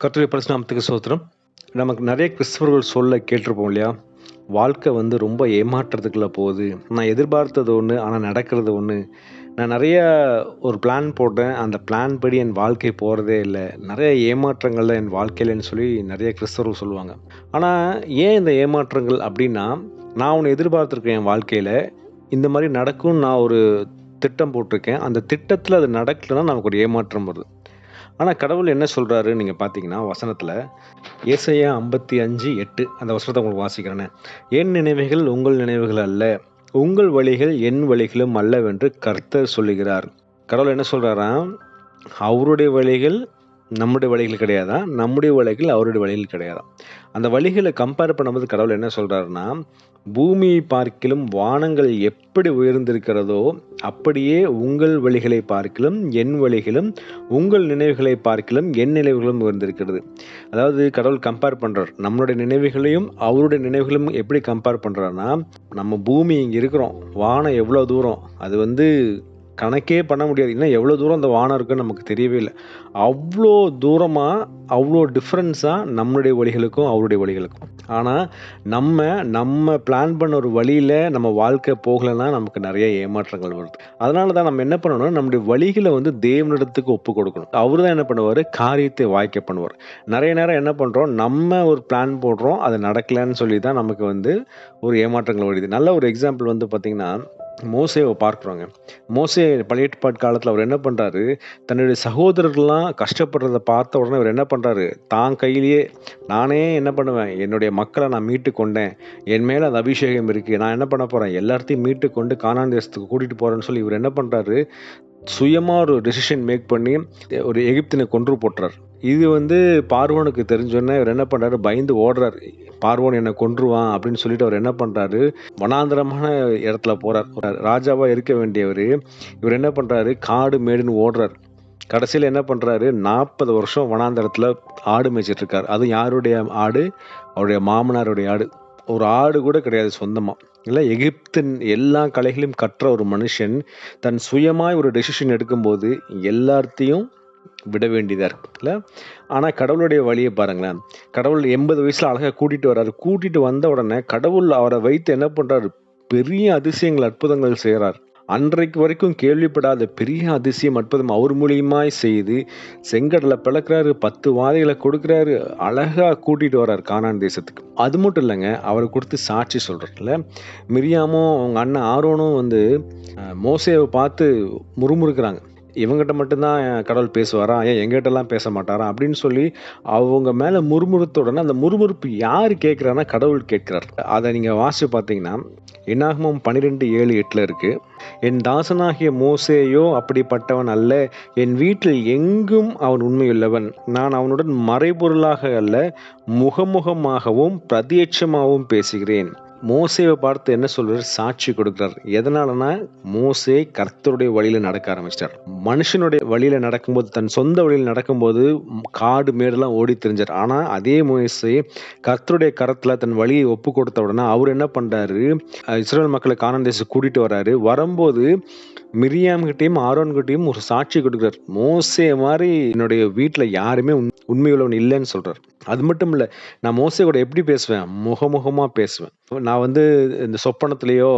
கர்த்தருடைய பரிசுநாமத்துக்கு சோத்திரம். நமக்கு நிறைய கிறிஸ்தவர்கள் சொல்ல கேட்டிருப்போம் இல்லையா? வாழ்க்கை வந்து ரொம்ப ஏமாற்றத்துக்குள்ள போகுது. நான் எதிர்பார்த்தது ஒன்று ஆனால் நடக்கிறது ஒன்று நான் நிறைய ஒரு பிளான் போட்டேன். அந்த பிளான் படி என் வாழ்க்கை போகிறதே இல்லை. நிறைய ஏமாற்றங்கள் தான் என் வாழ்க்கையிலன்னு சொல்லி நிறைய கிறிஸ்தவர்கள் சொல்லுவாங்க. ஆனால் ஏன் இந்த ஏமாற்றங்கள் அப்படின்னா நான் ஒன்று எதிர்பார்த்துருக்கேன் என் வாழ்க்கையில். இந்த மாதிரி நடக்கும்னு நான் ஒரு திட்டம் போட்டிருக்கேன். அந்த திட்டத்தில் அது நடக்கலைன்னா நமக்கு ஒரு ஏமாற்றம் வருது. ஆனால் கடவுள் என்ன சொல்கிறாரு நீங்கள் பார்த்தீங்கன்னா வசனத்தில் ஏசையா ஐம்பத்தி அஞ்சு எட்டு அந்த வசனத்தை உங்களுக்கு வாசிக்கிறேன்னு என் நினைவுகள் உங்கள் நினைவுகள் அல்ல உங்கள் வழிகள் என் வழிகளும் அல்லவென்று கர்த்தர் சொல்லுகிறார். கடவுள் என்ன சொல்கிறாராம் அவருடைய வழிகள் நம்முடைய வழிகள் கிடையாதான் நம்முடைய வழிகள் அவருடைய வழிகள் கிடையாதான் அந்த வழிகளை கம்பேர் பண்ணும்போது கடவுள் என்ன சொல்கிறாருன்னா பூமியை பார்க்கிலும் வானங்கள் எப்படி உயர்ந்திருக்கிறதோ அப்படியே உங்கள் வழிகளை பார்க்கிலும் என் வழிகளும் உங்கள் நினைவுகளை பார்க்கிலும் என் நினைவுகளும் உயர்ந்திருக்கிறது. அதாவது கடவுள் கம்பேர் பண்ணுறார் நம்மளுடைய நினைவுகளையும் அவருடைய நினைவுகளும் எப்படி கம்பேர் பண்ணுறாருன்னா நம்ம பூமி இங்கே இருக்கிறோம். வானம் எவ்வளோ தூரம்? அது வந்து கணக்கே பண்ண முடியாது. இன்னும் எவ்வளோ தூரம் அந்த வானம் இருக்குன்னு நமக்கு தெரியவே இல்லை. அவ்வளோ தூரமாக அவ்வளோ டிஃப்ரென்ஸாக நம்மளுடைய வழிகளுக்கும் அவருடைய வழிகளுக்கும். ஆனால் நம்ம நம்ம பிளான் பண்ண ஒரு வழியில் நம்ம வாழ்க்கை போகலைன்னா நமக்கு நிறைய ஏமாற்றங்கள் வருது. அதனால தான் நம்ம என்ன பண்ணணும்? நம்முடைய வழிகளை வந்து தேவனிடத்துக்கு ஒப்பு கொடுக்கணும். அவர் தான் என்ன பண்ணுவார்? காரியத்தை வாய்க்க பண்ணுவார். நிறைய நேரம் என்ன பண்ணுறோம் நம்ம ஒரு பிளான் போடுறோம். அது நடக்கலைன்னு சொல்லி தான் நமக்கு வந்து ஒரு ஏமாற்றங்கள் வருது. நல்ல ஒரு எக்ஸாம்பிள் வந்து பார்த்திங்கன்னா மோசேவை பார்க்குறோங்க. மோசே பழைய ஏற்பாட்டு காலத்தில் அவர் என்ன பண்ணுறாரு தன்னுடைய சகோதரர்கள்லாம் கஷ்டப்படுறத பார்த்த உடனே அவர் என்ன பண்ணுறாரு தான் கையிலேயே நானே என்ன பண்ணுவேன்? என்னுடைய மக்களை நான் மீட்டு கொண்டேன். என் மேலே அது அபிஷேகம் இருக்குது நான் என்ன பண்ண போகிறேன் எல்லாத்தையும் மீட்டு கொண்டு கானான் தேசத்துக்கு கூட்டிகிட்டு போகிறேன்னு சொல்லி இவர் என்ன பண்ணுறாரு சுயமாக ஒரு டெசிஷன் மேக் பண்ணி ஒரு எகிப்தினை கொன்று போட்டுறார். இது வந்து பார்வனுக்கு தெரிஞ்சோடனே இவர் என்ன பண்ணுறாரு பயந்து ஓடுறார். பார்வோன் என்னை கொன்றுவான் அப்படின்னு சொல்லிட்டு அவர் என்ன பண்ணுறாரு வனாந்தரமான இடத்துல போகிறார் ராஜாவாக இருக்க வேண்டியவர் இவர் என்ன பண்ணுறாரு காடு மேடுன்னு ஓடுறார். கடைசியில் என்ன பண்ணுறாரு நாற்பது வருஷம் வனாந்தரத்தில் ஆடு மேய்ச்சிட்ருக்கார் அது யாருடைய ஆடு? அவருடைய மாமனாருடைய ஆடு. ஒரு ஆடு கூட கிடையாது சொந்தமாக இல்லை எகிப்தின் எல்லா கலைகளையும் கற்ற ஒரு மனுஷன் தன் சுயமாய் ஒரு டெசிஷன் எடுக்கும்போது எல்லாத்தையும் விட வேண்டியதாக இருக்கு இல்லை ஆனால் கடவுளுடைய வழியை பாருங்களேன். கடவுள் எண்பது வயசில் அழகாக கூட்டிகிட்டு வர்றாரு. கூட்டிகிட்டு வந்த உடனே கடவுள் அவரை வைத்து என்ன பண்ணுறாரு பெரிய அதிசயங்கள் அற்புதங்கள் செய்கிறார் அன்றைக்கு வரைக்கும் கேள்விப்படாத பெரிய அதிசயம் அற்புதம் அவர் மூலியமாய் செய்து செங்கடலை பிளக்கிறாரு பத்து வாதைகளை கொடுக்குறாரு அழகாக கூட்டிகிட்டு வர்றார் கானான் தேசத்துக்கு. அது மட்டும் இல்லைங்க அவரை கொடுத்து சாட்சி சொல்கிறதுல மிரியாமும் அவங்க அண்ணன் ஆரோனும் வந்து மோசையை பார்த்து முறுமுறுக்கிறாங்க. இவங்ககிட்ட மட்டும்தான் கடவுள் பேசுவாரா? ஏன் எங்கிட்டலாம் பேச மாட்டாரா? அப்படின்னு சொல்லி அவங்க மேலே முறுமுறுத்துடனே அந்த முறுமுறுப்பு யார் கேட்குறான்னா கடவுள் கேட்குறார். அதை நீங்கள் வாசித்து பார்த்தீங்கன்னா என்னாகமும் பன்னிரெண்டு ஏழு எட்டில் இருக்குது என் தாசனாகிய மோசேயோ அப்படிப்பட்டவன் அல்ல. என் வீட்டில் எங்கும் அவன் உண்மையுள்ளவன். நான் அவனுடன் மறைபொருளாக அல்ல முகமுகமாகவும் பிரத்யட்சமாகவும் பேசுகிறேன். மோசேவை பார்த்து என்ன சொல்றார்? சாட்சி கொடுக்கிறார். எதனாலனா மோசே கர்த்தருடைய வழியில நடக்க ஆரம்பிச்சிட்டார். மனுஷனுடைய வழியில நடக்கும்போது தன் சொந்த வழியில் நடக்கும்போது காடு மேடெல்லாம் ஓடி தெரிஞ்சார். ஆனா அதே மோசே கர்த்தருடைய கரத்துல தன் வழியை ஒப்பு கொடுத்த உடனே அவர் என்ன பண்றாரு? இஸ்ரேல் மக்களை காணந்தேச கூட்டிட்டு வர்றாரு வரும்போது மிரியாம்கிட்டையும் ஆரோன்கிட்டையும் ஒரு சாட்சி கொடுக்குறார். மோசே மாதிரி என்னுடைய வீட்டில் யாருமே உண்மையுள்ளவன் இல்லைன்னு சொல்கிறார் அது மட்டும் இல்லை நான் மோசே கூட எப்படி பேசுவேன்? முகமுகமாக பேசுவேன். நான் வந்து இந்த சொப்பனத்துலேயோ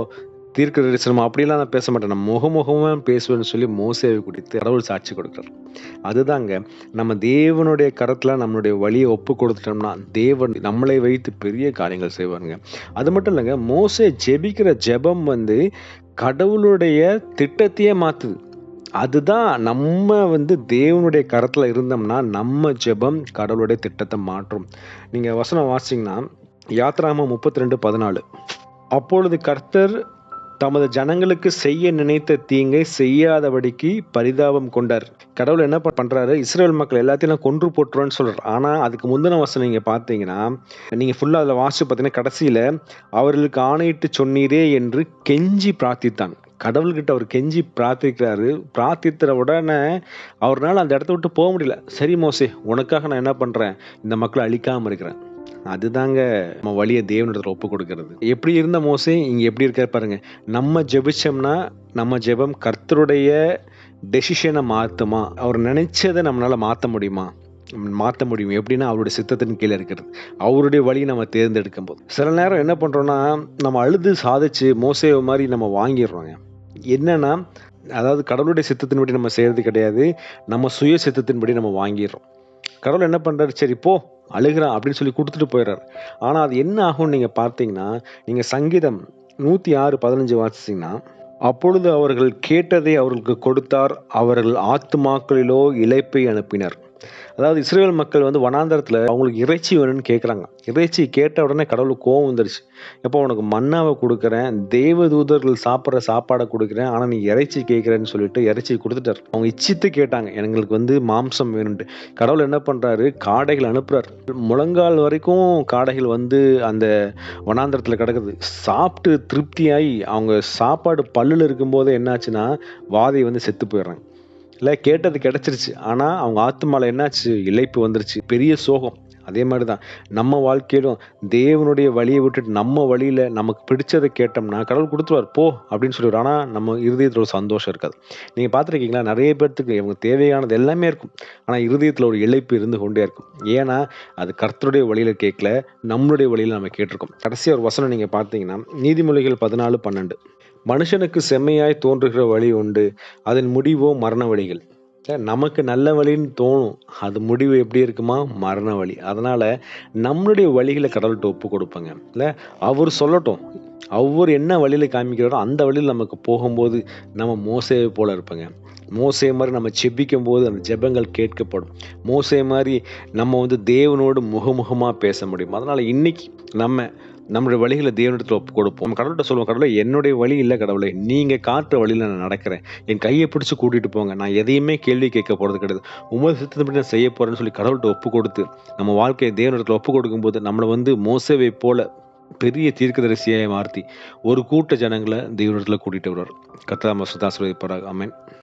தீர்க்க தரிசனம் அப்படிலாம் நான் பேச மாட்டேன். நான் முகமுகமாக பேசுவேன்னு சொல்லி மோசேவை குடித்து கடவுள் சாட்சி கொடுக்குறார். அதுதாங்க நம்ம தேவனுடைய கரத்தில் நம்மளுடைய வழியை ஒப்பு கொடுத்துட்டோம்னா தேவன் நம்மளை வைத்து பெரிய காரியங்கள் செய்வாருங்க. அது மட்டும் இல்லைங்க மோசே ஜெபிக்கிற ஜெபம் வந்து கடவுளுடைய திட்டத்தையே மாற்றுது அதுதான் நம்ம வந்து தேவனுடைய கரத்தில் இருந்தோம்னா நம்ம ஜெபம் கடவுளுடைய திட்டத்தை மாற்றும். நீங்கள் வசனம் வாசிங்கன்னா யாத்ராம முப்பத்தி ரெண்டு பதினாலு. அப்பொழுது கர்த்தர் தமது ஜனங்களுக்கு செய்ய நினைத்த தீங்கை செய்யாதபடிக்கு பரிதாபம் கொண்டார். கடவுள் என்ன பண்றாரு? இஸ்ரேல் மக்கள் எல்லாத்தையும் கொன்று போட்டுருன்னு சொல்றாரு. ஆனா அதுக்கு முந்தின வசனம் நீங்க பாத்தீங்கன்னா நீங்க ஃபுல்லா அதுல வாசிச்சு பார்த்தீங்கன்னா கடைசியில அவர்களுக்கு ஆணையிட்டு சொன்னீரே என்று கெஞ்சி பிரார்த்தித்தான். கடவுள்கிட்ட அவர் கெஞ்சி பிரார்த்திக்கிறாரு. பிரார்த்தித்த உடனே அவரால் அந்த இடத்த விட்டு போக முடியல. சரி மோசே உனக்காக நான் என்ன பண்ணுறேன் இந்த மக்களை அழிக்காமல் இருக்கிறேன். அதுதாங்க நம்ம வழியை தேவனிடத்தில் ஒப்பு கொடுக்கறது. எப்படி இருந்த மோசே? இங்கே எப்படி இருக்கார் பாருங்க. நம்ம ஜெபிச்சோம்னா நம்ம ஜெபம் கர்த்தருடைய டெசிஷனை மாற்றுமா அவர் நினைச்சதை நம்மளால் மாற்ற முடியுமா? மாற்ற முடியும்? எப்படின்னா அவருடைய சித்தத்தின் கீழே இருக்கிறது. அவருடைய வழியை நம்ம தேர்ந்தெடுக்கும் போது சில நேரம் என்ன பண்ணுறோன்னா நம்ம அழுது சாதிச்சு மோசேவை மாதிரி நம்ம வாங்கிடுறோங்க. என்னன்னா அதாவது கடவுளுடைய சித்தத்தின்படி நம்ம செய்கிறது கிடையாது. நம்ம சுய சித்தத்தின்படி நம்ம வாங்கிடுறோம். கடவுள் என்ன பண்ணுறாரு சரி போ அழுகிறான் அப்படின்னு சொல்லி கொடுத்துட்டு போயிடுறாரு. ஆனால் அது என்ன ஆகும்னு நீங்கள் பார்த்தீங்கன்னா நீங்கள் சங்கீதம் நூற்றி ஆறு பதினஞ்சு வாசிச்சிங்கன்னா அப்பொழுது அவர்கள் கேட்டதை அவர்களுக்கு கொடுத்தார். அவர்கள் ஆத்துமாக்களிலோ இழைப்பை அனுப்பினர். அதாவது இஸ்ரேல் மக்கள் வந்து வனாந்தரத்தில் அவங்களுக்கு இறைச்சி வேணும்னு கேட்குறாங்க இறைச்சி கேட்ட உடனே கடவுளுக்கு கோவம் வந்துருச்சு. எப்போ உனக்கு மன்னாவை கொடுக்குறேன் தேவதூதர்கள் சாப்பிட்ற சாப்பாடை கொடுக்குறேன் ஆனால் நீ இறைச்சி கேட்குறேன்னு சொல்லிட்டு இறைச்சி கொடுத்துட்டார். அவங்க இச்சித்து கேட்டாங்க எங்களுக்கு வந்து மாம்சம் வேணும்ட்டு கடவுள் என்ன பண்ணுறாரு காடைகள் அனுப்புறாரு. முழங்கால் வரைக்கும் காடைகள் வந்து அந்த வனாந்தரத்தில் கிடக்குது. சாப்பிட்டு திருப்தியாகி அவங்க சாப்பாடு பல்லில் இருக்கும்போதே என்னாச்சுன்னா வாதை வந்து செத்து போயிடுறாங்க. இல்லை கேட்டது கிடச்சிருச்சு. ஆனால் அவங்க ஆத்துமால என்னாச்சு? இழைப்பு வந்துருச்சு. பெரிய சோகம். அதே மாதிரி தான் நம்ம வாழ்க்கையிலும் தேவனுடைய வழியை விட்டுட்டு நம்ம வழியில் நமக்கு பிடிச்சதை கேட்டோம்னா கடவுள் கொடுத்துருவார் போ அப்படின்னு சொல்லிடுவார். ஆனால் நம்ம இருதயத்தில் ஒரு சந்தோஷம் இருக்காது. நீங்கள் பார்த்துருக்கீங்களா? நிறைய பேர்த்துக்கு இவங்க தேவையானது எல்லாமே இருக்கும். ஆனால் இருதயத்தில் ஒரு இழைப்பு இருந்து கொண்டே இருக்கும். ஏன்னா அது கர்த்தருடைய வழியில் கேட்கல நம்மளுடைய வழியில் நம்ம கேட்டிருக்கோம். கடைசியாக ஒரு வசனம் நீங்கள் பார்த்தீங்கன்னா நீதிமொழிகள் பதினாலு பன்னெண்டு. மனுஷனுக்கு செம்மையாய் தோன்றுகிற வழி உண்டு. அதன் முடிவோ மரண வழிகள். நமக்கு நல்ல வழின்னு தோணும். அது முடிவு எப்படி இருக்குமா? மரண வழி. அதனால நம்மளுடைய வழிகளை கடவுள்கிட்ட ஒப்பு கொடுப்பங்க. இல்லை அவர் சொல்லட்டும். அவர் என்ன வழியில் காமிக்கிறாரோ அந்த வழியில் நமக்கு போகும்போது நம்ம மோசையை போல இருப்பங்க. மோசை மாதிரி நம்ம செபிக்கும் போது அந்த ஜெபங்கள் கேட்கப்படும். மோசை மாதிரி நம்ம வந்து தேவனோடு முகமுகமாக பேச முடியும். அதனால் இன்றைக்கி நம்ம நம்மளுடைய வழிகளை தேவனிடத்தில் ஒப்பு கொடுப்போம். நம்ம கடவுள்கிட்ட சொல்லுவோம் கடவுளை என்னுடைய வழி இல்லை கடவுளை நீங்கள் காட்டுற வழியில் நான் நடக்கிறேன். என் கையை பிடிச்சி கூட்டிகிட்டு போங்க. நான் எதையுமே கேள்வி கேட்க போகிறது கிடையாது. உமது சித்தப்படி நான் செய்ய போகிறேன்னு சொல்லி கடவுள்கிட்ட ஒப்பு கொடுத்து நம்ம வாழ்க்கையை தேவனிடத்தில் ஒப்பு கொடுக்கும்போது நம்மளை வந்து மோசவை போல பெரிய தீர்க்கதரிசியாக மாற்றி ஒரு கூட்ட ஜனங்களை தேவனிடத்தில் கூட்டிகிட்டு வருவார். கத்தா மசுதாசுரை அமேன்